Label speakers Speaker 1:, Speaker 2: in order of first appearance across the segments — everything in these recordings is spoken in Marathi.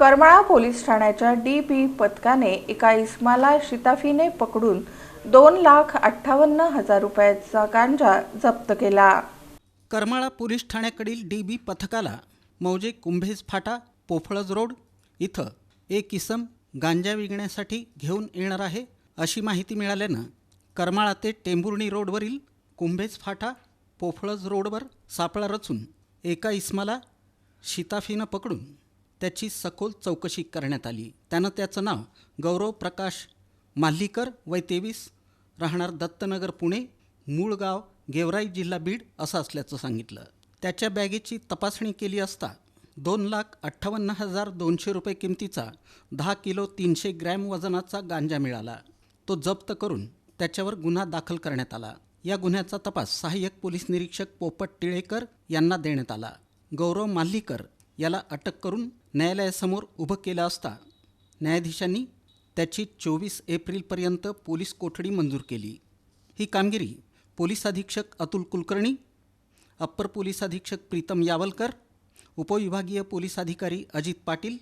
Speaker 1: करमाळा पोलीस ठाण्याच्या डी पी पथकाने एका इस्माला शिताफीने पकडून दोन लाख अठ्ठावन्न हजार रुपयाचा गांजा जप्त केला.
Speaker 2: करमाळा पोलीस ठाण्याकडील डी बी पथकाला मौजे कुंभेज फाटा पोफळज रोड इथं एक इसम गांजा विकण्यासाठी घेऊन येणार आहे अशी माहिती मिळाल्यानं करमाळा ते टेंभुर्णी रोडवरील कुंभेज फाटा पोफळज रोडवर सापळा रचून एका इसमाला शिताफीनं पकडून त्याची सखोल चौकशी करण्यात आली. त्यानं त्याचं नाव गौरव प्रकाश माल्लीकर वय तेवीस राहणार दत्तनगर पुणे मूळ गाव गेवराई जिल्हा बीड असं असल्याचं सांगितलं. त्याच्या बॅगेची तपासणी केली असता दोन लाख अठ्ठावन्न हजार दोनशे रुपये किमतीचा दहा किलो तीनशे ग्रॅम वजनाचा गांजा मिळाला. तो जप्त करून त्याच्यावर गुन्हा दाखल करण्यात आला. या गुन्ह्याचा तपास सहाय्यक पोलीस निरीक्षक पोपट टिळेकर यांना देण्यात आला. गौरव माल्लीकर याला अटक करून न्यायालयासमोर उभं केलं असता न्यायाधीशांनी त्याची चोवीस एप्रिलपर्यंत पोलीस कोठडी मंजूर केली. ही कामगिरी पोलीस अधीक्षक अतुल कुलकर्णी अप्पर पोलीस अधीक्षक प्रीतम यावलकर उपविभागीय पोलीस अधिकारी अजित पाटील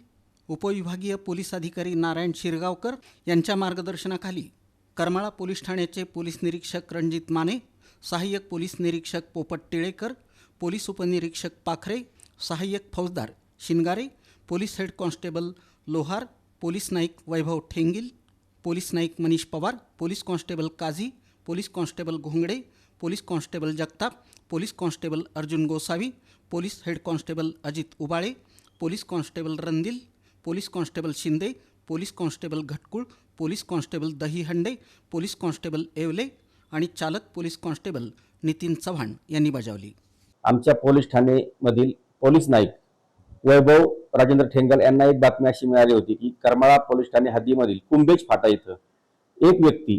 Speaker 2: उपविभागीय पोलीस अधिकारी नारायण शिरगावकर यांच्या मार्गदर्शनाखाली करमाळा पोलीस ठाण्याचे पोलीस निरीक्षक रणजित माने सहाय्यक पोलीस निरीक्षक पोपट टिळेकर पोलीस उपनिरीक्षक पाखरे सहाय्यक फौजदार Shingare police head constable Lohar police Naik Vaibhav Thengil police Naik Manish Pawar police constable Kazi police constable Ghongade police constable Jagtap police constable Arjun Gosavi police head constable Ajit Ubale police constable Randil police constable Shinde police constable Ghatkul police constable Dahihande police constable Evale आणि चालक पोलीस कॉन्स्टेबल नितीन चव्हाण यांनी बजावली
Speaker 3: आमच्या पोलीस ठाणेमधील पोलीस नाईक वैभव राजेंद्र ठेंगल यांना एक बातमी अशी मिळाली होती की करमाळा पोलीस ठाणे हद्दीमधील कुंभेज फाटा इथं एक व्यक्ती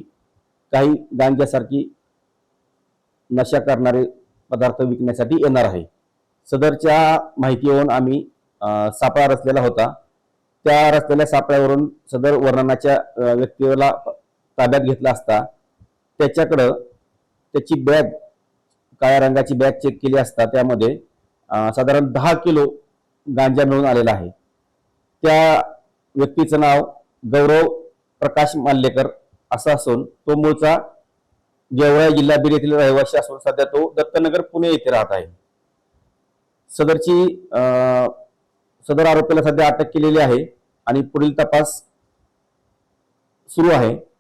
Speaker 3: काही गांजासारखी नशा करणारे पदार्थ विकण्यासाठी येणार आहे. सदरच्या माहितीवरून आम्ही सापळा रचलेला होता. त्या रचलेल्या सापळ्यावरून सदर वर्णनाच्या व्यक्तीला ताब्यात घेतला असता. त्याच्याकडं त्याची बॅग काळ्या रंगाची बॅग चेक केली असता. त्यामध्ये साधारण दहा किलो गांजा मिळून आलेला आहे. त्या व्यक्तीचं नाव गौरव प्रकाश माल्लेकर असा असून तो मूळचा जेवळ्या जिल्हा बीड येथील रहिवासी असून सध्या तो दत्तनगर पुणे येथे राहत आहे. सदरची सदर आरोपीला सध्या अटक केलेली आहे आणि पुढील तपास सुरू आहे.